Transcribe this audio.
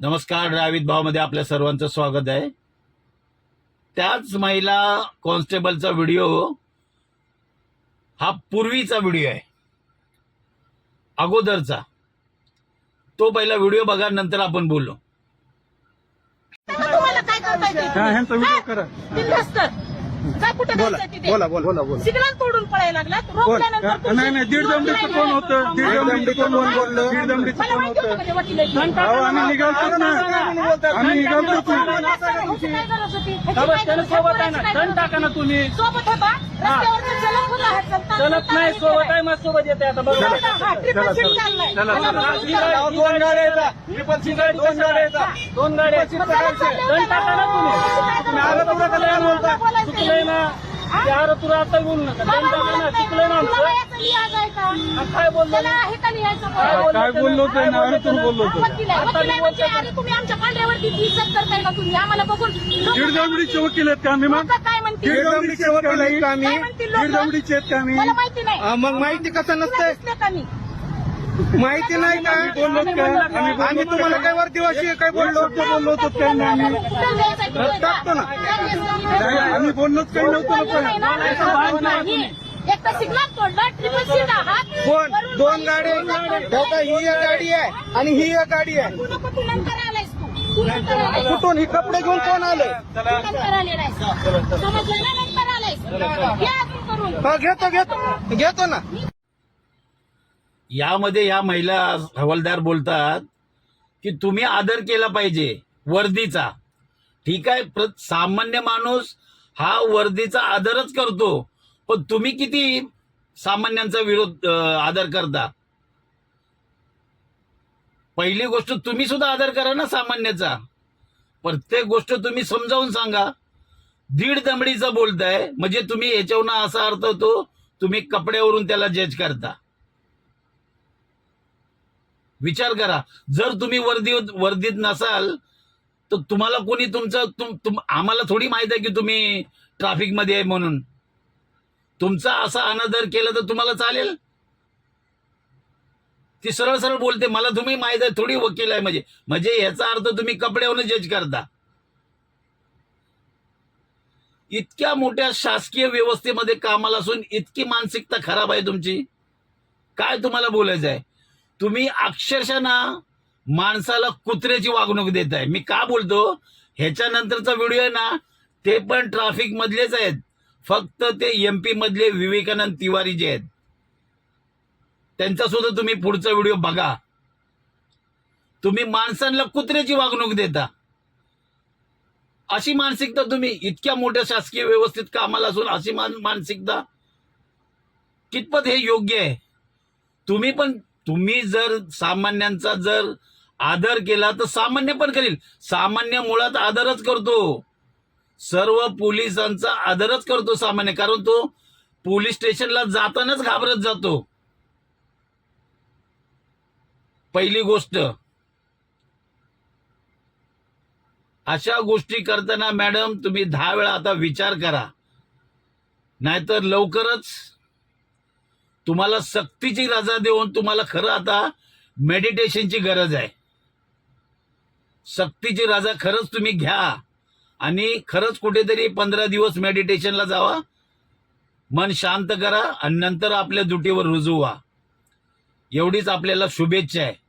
नमस्कार ड्रावित भावमध्ये आपल्या सर्वांचं स्वागत आहे. त्याच महिला कॉन्स्टेबलचा व्हिडिओ हा. पूर्वीचा व्हिडिओ आहे. अगोदरचा. तो पहिला व्हिडिओ बघा नंतर आपण बोललो तुम्हाला काय करता येते हा, ह्यांचा व्हिडिओ करा. बिनधास्त. जा कुठे बोला जायचं तिथे बोला बोला बोला बोला सिग्नल तोडून पळायला लागला बोल. रोखल्यानंतर हा, नाही नाही दीड दमडीचं कोण होतं दीड दमडीचं कोण बोललं दीड दमडीचं मला कोण माहिती होतं होतं का ते वकील आहेत? अहो आम्ही निघालतोच ना आम्ही निघालतोच ना ह्याची काय गरज होती? ह्याची बाबा, काय त्याला गरज सोबत आहे ना काय दंड टाका ना तुम्ही सोबत होता रस्त्यावर चलत होता हा चलता- नाही सोबत. आहे मग सोबत येते आता हा, चाललाय. चला, चला. ही दोन गाड्या येतात. ट्रिपल दोन गाड्या येतात. दोन गाड्या दंड टाका ना तुम्ही. तुम्ही बोलता? चुकलंय ना? ते आलं तुला आता बोलू नका. दंड बाबा टाका ना. चुकलंय ना आमचं? हा, काय बोललो काय? बोललो काय त्यानं? बोललो आमच्या पांड्यावरती इज्जत करताय का तुम्ही? आम्हाला बघून वकील आहेत का? आम्ही मग हा, मग माहिती कसं नसतंय? माहिती नाही का? आम्ही. तुम्हाला काय वर दिवशी काय बोललो? बोललो होतो काय नाही आम्ही. टाकतो ना. नाही, आम्ही. बोललोच काही नव्हतं कोण? दोन गाडी ही एक गाडी आहे आणि ही एक गाडी आहे. कुठून? ही कपडे घेऊन कोण आले? नंतर आलेला आहेस. समजलं ना नंतर आलायस घे अजून करून हा घेतो घेतो. घेतो ना. यामध्ये या महिला हवालदार बोलतात की तुम्ही आदर केला पाहिजे वर्दीचा. ठीक आहे प्र- सामान्य माणूस हा वर्दीचा आदरच करतो पण तुम्ही किती सामान्यांचा विरोध अं, आदर करता? पहिली गोष्ट तुम्ही सुद्धा आदर करा ना सामान्याचा. प्रत्येक गोष्ट तुम्ही समजावून सांगा. दीड दमडीचं बोलताय म्हणजे तुम्ही याच्यावर असा अर्थ होतो तुम्ही कपड्यावरून त्याला जज करता. विचार करा. जर तुम्ही वर्दी वर्दीत नसाल तर तुम्हाला कोणी तुमचं तुम, तुम आम्हाला थोडी माहीत आहे की तुम्ही ट्रॅफिकमध्ये आहे म्हणून. तुमचा असा अनादर केला तर तुम्हाला चालेल. ती सरळ सरळ बोलते मला तुम्ही माहीत आहे थोडी वकील आहे म्हणजे. म्हणजे याचा अर्थ तुम्ही कपड्यावरून जज करता. इतक्या मोठ्या शासकीय व्यवस्थेमध्ये कामाला असून इतकी मानसिकता खराब आहे तुमची. काय तुम्हाला बोलायचं आहे? तुम्ही अक्षरशः ना माणसाला कुत्र्याची वागणूक देत आहे. मी का बोलतो? ह्याच्यानंतरचा व्हिडिओ आहे ना ते पण ट्रॅफिक मधलेच आहेत. फक्त ते एमपी मधले विवेकानंद तिवारी जे आहेत. त्यांचा सुद्धा तुम्ही पुढचा व्हिडिओ बघा. तुम्ही माणसांना कुत्र्याची वागणूक देता. अशी मानसिकता तुम्ही इतक्या मोठ्या शासकीय व्यवस्थित कामाला असून अशी मान- मानसिकता कितपत हे योग्य आहे? तुम्ही पण तुम्ही जर सामान्यांचा जर आदर केला तर सामान्य पण करील. सामान्य मुळात आदरच करतो. सर्व पोलिसांचा आदरच करतो सामान्य. कारण तो पोलीस स्टेशनला जातानाच घाबरत जातो. पहिली गोष्ट अशा गोष्टी करताना मॅडम तुम्ही दहा वेळा आता विचार करा. नाहीतर लवकरच तुम्हाला सक्तीची रजा देऊन तुम्हाला खरं आता मेडिटेशनची गरज आहे. सक्तीची रजा खरंच तुम्ही घ्या आणि खरंच कुठेतरी पंधरा दिवस मेडिटेशनला जावा. मन शांत करा आणि नंतर आपल्या दुटीवर रुजू व्हा. एवढीच आपल्याला शुभेच्छा आहे.